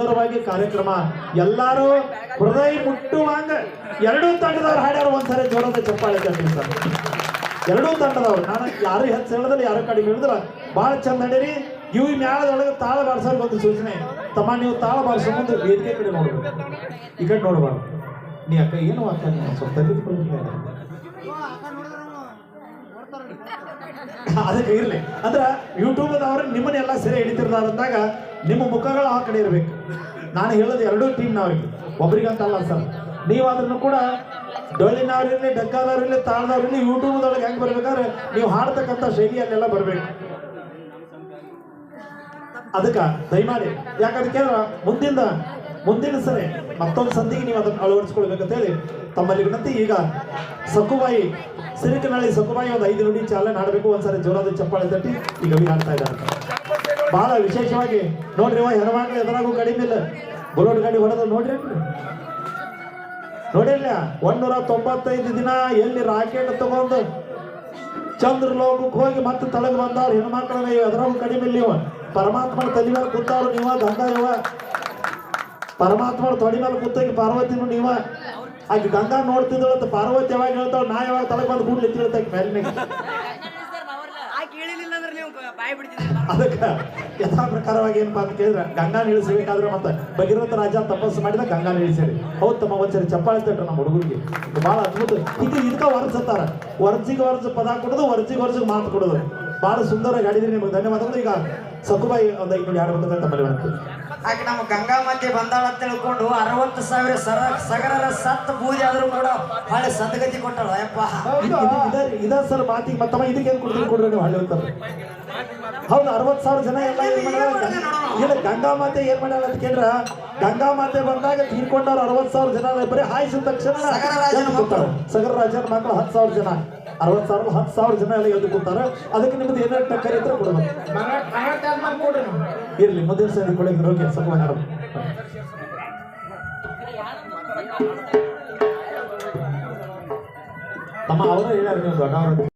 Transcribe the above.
ಸುಂದರವಾಗಿ ಕಾರ್ಯಕ್ರಮ. ಎಲ್ಲಾರು ಹೃದಯ ಮುಟ್ಟುವಂಗ ಎರಡೂ ತಂಡದವ್ರು ಹಾಡ್ಯಾರು, ಒಂದ್ಸರಿ ಜೋರದ ಚಪ್ಪಾಳೆ ತಟ್ಟಿ ಸರ್. ಎರಡೂ ತಂಡದವ್ರು. ನಾನು ಯಾರು ಹೆಚ್ಚು ಹೇಳಿದ್ರೆ ಯಾರು ಕಡಿಮೆ ಹೇಳಿದ್ರ ಭಾಳ ಚಂದ ನಡೀರಿ. ಇವು ಮ್ಯಾಳದೊಳಗೆ ತಾಳ ಬಾರಿಸೋರ್ಗೆ ಒಂದು ಸೂಚನೆ. ತಮ್ಮ ನೀವು ತಾಳ ಬಾರಿಸೋ ಮುಂದೆ ವೇದಿಕೆ ಕಡೆ ನೋಡ್ಬೇಕು. ಈ ಕಡೆ ನೋಡ್ಬಾರ್ದು. ನೀ ಅಕ್ಕ ಏನು ಅಕ್ಕ ನೀನು? ಸ್ವಲ್ಪ ಅದಕ್ಕೆ ಇರ್ಲಿ. ಅಂದ್ರ ಯೂಟ್ಯೂಬ್ ಅವ್ರ ನಿಮ್ಮನ್ನೆಲ್ಲ ಸೆರೆ ಹಿಡಿತಿರ್ತಾರ ಅಂದಾಗ ನಿಮ್ಮ ಮುಖಗಳು ಆ ಕಡೆ ಇರಬೇಕು. ನಾನು ಹೇಳೋದು ಎರಡೂ ಟೀಮ್ನವ್ರಿಗೆ ಒಬ್ರಿಗಂತಲ್ಲ ಸರ್. ನೀವು ನೀವಾದ್ರೂ ಕೂಡ ಡೊಳ್ಳಿನವ್ರಿರಲಿ ಡಕ್ಕಾದವ್ರಿರಲಿ ತಾಳದವ್ರಿರ್ಲಿ ಯೂಟ್ಯೂಬ್ದೊಳಗೆ ಹೆಂಗೆ ಬರ್ಬೇಕಾದ್ರೆ ನೀವು ಹಾಡ್ತಕ್ಕಂಥ ಶೈಲಿಯಲ್ಲೆಲ್ಲ ಬರಬೇಕು. ಅದಕ್ಕೆ, ದಯಮಾಡಿ. ಯಾಕಂದ್ರೆ ಕೇಳ ಮುಂದಿನ ಮುಂದಿನ ಸರಿ ಮತ್ತೊಂದು ಸಂಧಿಗೆ ನೀವು ಅದನ್ನು ಅಳವಡಿಸ್ಕೊಳ್ಬೇಕಂತ ಹೇಳಿ ತಮ್ಮಲ್ಲಿ ವಿನಂತಿ, ಈಗ ಸಕ್ಕುಬಾಯಿ, ಸಿರಿಕನಹಳ್ಳಿ ಸಕ್ಕುಬಾಯಿ ಒಂದು ಐದು ನುಡಿ ಚಾಲನೆ ಆಡಬೇಕು ಒಂದ್ಸರಿ ಜೋರಾದ ಚಪ್ಪಾಳೆ ತಟ್ಟಿ, ಈಗ ಕವಿ ಹಾಡ್ತಾ ಇದ್ದಾರೆ. ಬಹಳ ವಿಶೇಷವಾಗಿ ನೋಡ್ರಿ ಅವ ಹೆರವಾಗ್ಲಿ ಎದುರಾಗೂ ಕಡಿಮೆ ಇಲ್ಲ. ಬುಲೋಟ್ ಗಾಡಿ ಹೊಡೆದು ನೋಡ್ರಿ ನೋಡಿಲ್ಲ ಒಂದೂರ ತೊಂಬತ್ತೈದು ದಿನ ಎಲ್ಲಿ ರಾಕೆಟ್ ತಗೊಂಡು ಚಂದ್ರ ಲೋಕಕ್ಕೆ ಹೋಗಿ ಮತ್ತೆ ತಳಗ್ ಬಂದಾರ. ಹೆಣ್ಮಕ್ಳನ್ನ ಎದುರಾಗೂ ಕಡಿಮೆ ಇಲ್ಲ ಪರಮಾತ್ಮನ ತಲೆ ಮೇಲೆ ಕೂತಾರು ನೀವ ದಂಡ ಇವ. ಪರಮಾತ್ಮನ ತೊಡಿ ಮೇಲೆ ಕೂತಾಗಿ ನೋಡಿ ನೀವ ಆಕೆ ಗಂಗಾ ನೋಡ್ತಿದ್ದಳು ಅಂತ ಪಾರ್ವತಿ ಯಾವಾಗ ಹೇಳ್ತಾವ ನಾ ಯಾವಾಗ ತಲೆ ಬಂದು ಕೂಡ್ಲಿ ತಿಳ್ತಾಕ ಬಿಡ್ತಿದ್ರಿ ಅದಕ್ಕೆ ಯಥಾ ಪ್ರಕಾರವಾಗಿ ಏನಪ್ಪಾ ಅಂತ ಕೇಳಿದ್ರೆ ಗಂಗಾ ನಿಲ್ಲಿಸಬೇಕಾದ್ರೆ ಮತ್ತೆ ಭಗೀರಥ ರಾಜ ತಪಸ್ಸು ಮಾಡಿದ ಗಂಗಾ ನಿಲ್ಲಿಸಿರಿ ಹೌದು ತಮ್ಮ ಒಂದ್ಸರಿ ಚಪ್ಪಾಳೆ ತಟ್ರು ನಮ್ಮ ಹುಡುಗರಿಗೆ. ಬಹಳ ಅದ್ಭುತ. ಈಗ ಇದಕ್ಕ ವರ್ಜಿಸ್ತಾರ ವರ್ಜಿಗೆ ವರ್ಜ ಪದ ಕೊಡೋದು ವರ್ಜಿಗೆ ವರ್ಜಿಗೆ ಮಾತು ಕೊಡೋದು. ಬಹಳ ಸುಂದರವಾಗಿ ಆಡಿದ್ರಿ ನಿಮಗೆ ಧನ್ಯವಾದಗಳು. ಈಗ ಸಕುಬಾಯಿ ಒಂದು ಐದು ನುಡಿ ಅಂತ ತಮ್ಮಲ್ಲಿ ಮಾಡ್ತೀವಿ ಆಕೆ ನಮ್ಮ ಗಂಗಾ ಮಧ್ಯೆ ಬಂದಾಳ ಅಂತ ತಿಳ್ಕೊಂಡು ಅರವತ್ತು ಸಾವಿರ ಸರ ಸಗರರ ಸತ್ ಪೂಜೆ ಆದರೂ ಕೂಡ ಹಳೆ ಸದ್ಗತಿ ಕೊಟ್ಟಳ ಯಪ್ಪ. ಇದು- ಸರ್ ಮಾತಿಗೆ ಮತ್ತಮ್ಮ ಇದಕ್ಕೆ ಏನು ಕೊಡ್ತೀನಿ ಕೊಡ್ರಿ ನೀವು ಹಳ್ಳಿ ಅಂತಾರೆ ಹೌದು ಅರವತ್ತು ಸಾವಿರ ಜನ ಎಲ್ಲ ಏನು ಮಾಡ್ಯಾರ ಇಲ್ಲ ಗಂಗಾ ಮಾತೆ ಏನು ಮಾಡ್ಯಾಳ ಅಂತ ಕೇಳ್ರ? ಗಂಗಾ ಮಾತೆ ಬಂದಾಗ ತೀರ್ಕೊಂಡವ್ರು ಅರವತ್ತು ಸಾವಿರ ಜನ ಬರೀ ಹಾಯಿಸಿದ ತಕ್ಷಣ ಸಗರ ರಾಜನು ಎದ್ದು ಸಗರ ರಾಜನ ಮಕ್ಕಳು ಹತ್ತು ಸಾವಿರ ಜನ. ಅರವತ್ ಸಾವಿರ, ಹತ್ತು ಸಾವಿರ ಜನ ಎಲ್ಲ ಎದ್ದು ಕೂತಾರ. ಅದಕ್ಕೆ ನಿಮ್ದು ಏನಾರ ಟಕ್ಕರ್ ಇದ್ರೆ ಕೊಡ್ಬೇಕು ಇರ್ಲಿ, ಮುಂದಿನ ಸರಿ ಕೊಡಕ್ಕೆ ಓಕೆ ಸ್ವಲ್ಪ ಮೇಡಮ್ ತಮ್ಮ ಅವರು ಹೇಳ್ಯಾರ ದೊಡ್ಡವರು